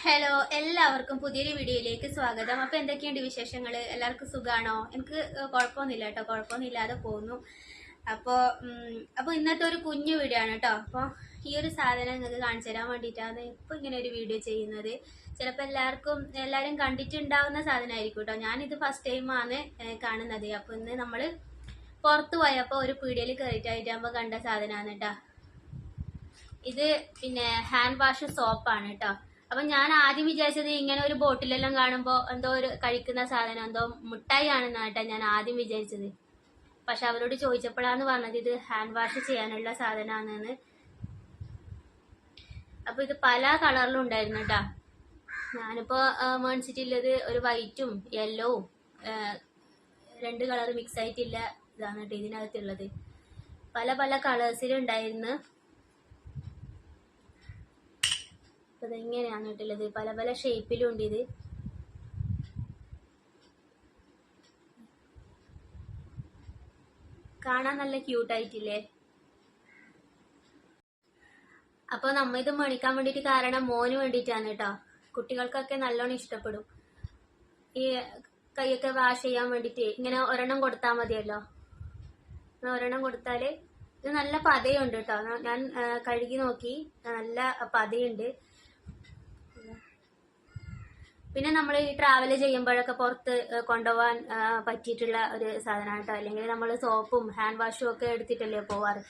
Hello എല്ലാവർക്കും പുതിയൊരു വീഡിയോയിലേക്ക് സ്വാഗതം. അപ്പോൾ എന്തൊക്കെയുണ്ട് വിശേഷങ്ങൾ എല്ലാവർക്കും സുഖമാണോ എനിക്ക് കുഴപ്പമൊന്നുമില്ല കേട്ടോ. കുഴപ്പമൊന്നുമില്ലാതെ പോകുന്നു. അപ്പോൾ അപ്പോൾ ഇന്നത്തെ ഒരു കുഞ്ഞു വീഡിയോ ആണ് കേട്ടോ. അപ്പോൾ ഈ ഒരു സാധനം നിങ്ങൾക്ക് കാണിച്ചു തരാൻ വേണ്ടിയിട്ടാണ് ഇപ്പോൾ ഇങ്ങനെ ഒരു വീഡിയോ ചെയ്യുന്നത്. ചിലപ്പോൾ എല്ലാവർക്കും എല്ലാവരും കണ്ടിട്ടുണ്ടാവുന്ന സാധനമായിരിക്കും കേട്ടോ. ഞാനിത് ഫസ്റ്റ് ടൈമാണ് കാണുന്നത്. അപ്പോൾ ഇന്ന് നമ്മൾ പുറത്ത് പോയപ്പോൾ ഒരു പീടിയയിൽ കയറിയിട്ടായിട്ടാകുമ്പോൾ കണ്ട സാധനമാണ് കേട്ടോ. ഇത് പിന്നെ ഹാൻഡ് വാഷ് സോപ്പാണ് കേട്ടോ. അപ്പൊ ഞാൻ ആദ്യം വിചാരിച്ചത് ഇങ്ങനെ ഒരു ബോട്ടിലെല്ലാം കാണുമ്പോൾ എന്തോ ഒരു കഴിക്കുന്ന സാധനം എന്തോ മുട്ടായി ആണെന്നാട്ടാ ഞാൻ ആദ്യം വിചാരിച്ചത്. പക്ഷെ അവരോട് ചോദിച്ചപ്പോഴാണ് പറഞ്ഞത് ഇത് ഹാൻഡ് വാഷ് ചെയ്യാനുള്ള സാധനമാണെന്ന് അപ്പൊ ഇത് പല കളറിലും ഉണ്ടായിരുന്നു കേട്ടാ. ഞാനിപ്പോ മേടിച്ചിട്ടുള്ളത് ഒരു വൈറ്റും യെല്ലോവും രണ്ട് കളർ മിക്സ് ആയിട്ടില്ല ഇതാണ് കേട്ടോ ഇതിനകത്തുള്ളത്. പല പല കളേഴ്സിലും ഉണ്ടായിരുന്നു അപ്പൊ ഇതെങ്ങനെയാണ് കേട്ടുള്ളത് പല പല ഷേപ്പിലും ഉണ്ട് ഇത് കാണാൻ നല്ല ക്യൂട്ട് ആയിട്ടില്ലേ? അപ്പൊ നമ്മ ഇത് മേടിക്കാൻ വേണ്ടിട്ട് കാരണം മോന് വേണ്ടിട്ടാണ് കേട്ടോ കുട്ടികൾക്കൊക്കെ നല്ലോണം ഇഷ്ടപ്പെടും. ഈ കൈയൊക്കെ വാഷ് ചെയ്യാൻ വേണ്ടിട്ട് ഇങ്ങനെ ഒരെണ്ണം കൊടുത്താൽ മതിയല്ലോ. ഒരെണ്ണം കൊടുത്താൽ ഇത് നല്ല പതയുണ്ട് കേട്ടോ ഞാൻ കഴുകി നോക്കി. നല്ല പതയുണ്ട്. പിന്നെ നമ്മൾ ഈ ട്രാവൽ ചെയ്യുമ്പോഴൊക്കെ പുറത്ത് കൊണ്ടുപോകാൻ പറ്റിയിട്ടുള്ള ഒരു സാധനമായിട്ടോ അല്ലെങ്കിൽ നമ്മൾ സോപ്പും ഹാൻഡ് വാഷും ഒക്കെ എടുത്തിട്ടല്ലേ പോവാറ്?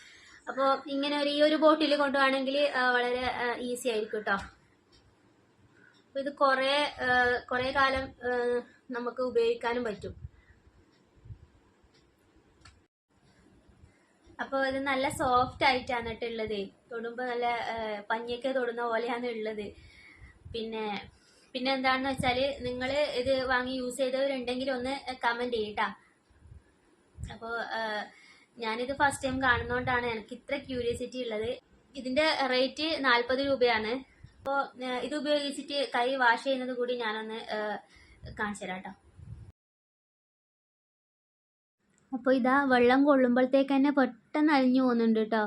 അപ്പോൾ ഇങ്ങനെ ഒരു ഈ ഒരു ബോട്ടിൽ കൊണ്ടുപോകണമെങ്കിൽ വളരെ ഈസി ആയിരിക്കും കേട്ടോ അപ്പോൾ ഇത് കുറേ കുറേ കാലം നമുക്ക് ഉപയോഗിക്കാനും പറ്റും. അപ്പോൾ ഇത് നല്ല സോഫ്റ്റ് ആയിട്ടാണ് കേട്ടോ ഉള്ളത്. തൊടുമ്പോൾ നല്ല പഞ്ഞിയൊക്കെ തൊടുന്ന പോലെയാണ് ഉള്ളത്. പിന്നെ പിന്നെ എന്താണെന്ന് വെച്ചാൽ നിങ്ങൾ ഇത് വാങ്ങി യൂസ് ചെയ്തവരുണ്ടെങ്കിൽ ഒന്ന് കമന്റ് ചെയ്യട്ടാ. അപ്പോൾ ഞാനിത് ഫസ്റ്റ് ടൈം കാണുന്നതുകൊണ്ടാണ് എനിക്ക് ഇത്ര ക്യൂരിയോസിറ്റി ഉള്ളത്. ഇതിന്റെ റേറ്റ് നാൽപ്പത് രൂപയാണ്. അപ്പോൾ ഇത് ഉപയോഗിച്ചിട്ട് കൈ വാഷ് ചെയ്യുന്നത് കൂടി ഞാനൊന്ന് കാണിച്ചു തരാം അപ്പോൾ ഇതാ വെള്ളം കൊള്ളുമ്പോഴത്തേക്ക് തന്നെ പെട്ടെന്ന് അലിഞ്ഞു പോകുന്നുണ്ട് കേട്ടോ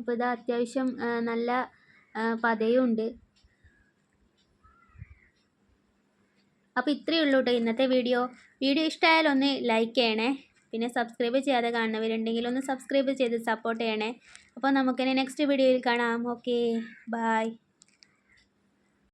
അപ്പോൾ ഇത് അത്യാവശ്യം നല്ല പതയുണ്ട്. അപ്പോൾ ഇത്രയേ ഉള്ളൂ കേട്ടോ ഇന്നത്തെ വീഡിയോ. വീഡിയോ ഇഷ്ടമായാൽ ഒന്ന് ലൈക്ക് ചെയ്യണേ. പിന്നെ സബ്സ്ക്രൈബ് ചെയ്യാതെ കാണുന്നവരുണ്ടെങ്കിൽ ഒന്ന് സബ്സ്ക്രൈബ് ചെയ്ത് സപ്പോർട്ട് ചെയ്യണേ. അപ്പോൾ നമുക്കിനി നെക്സ്റ്റ് വീഡിയോയിൽ കാണാം. Okay bye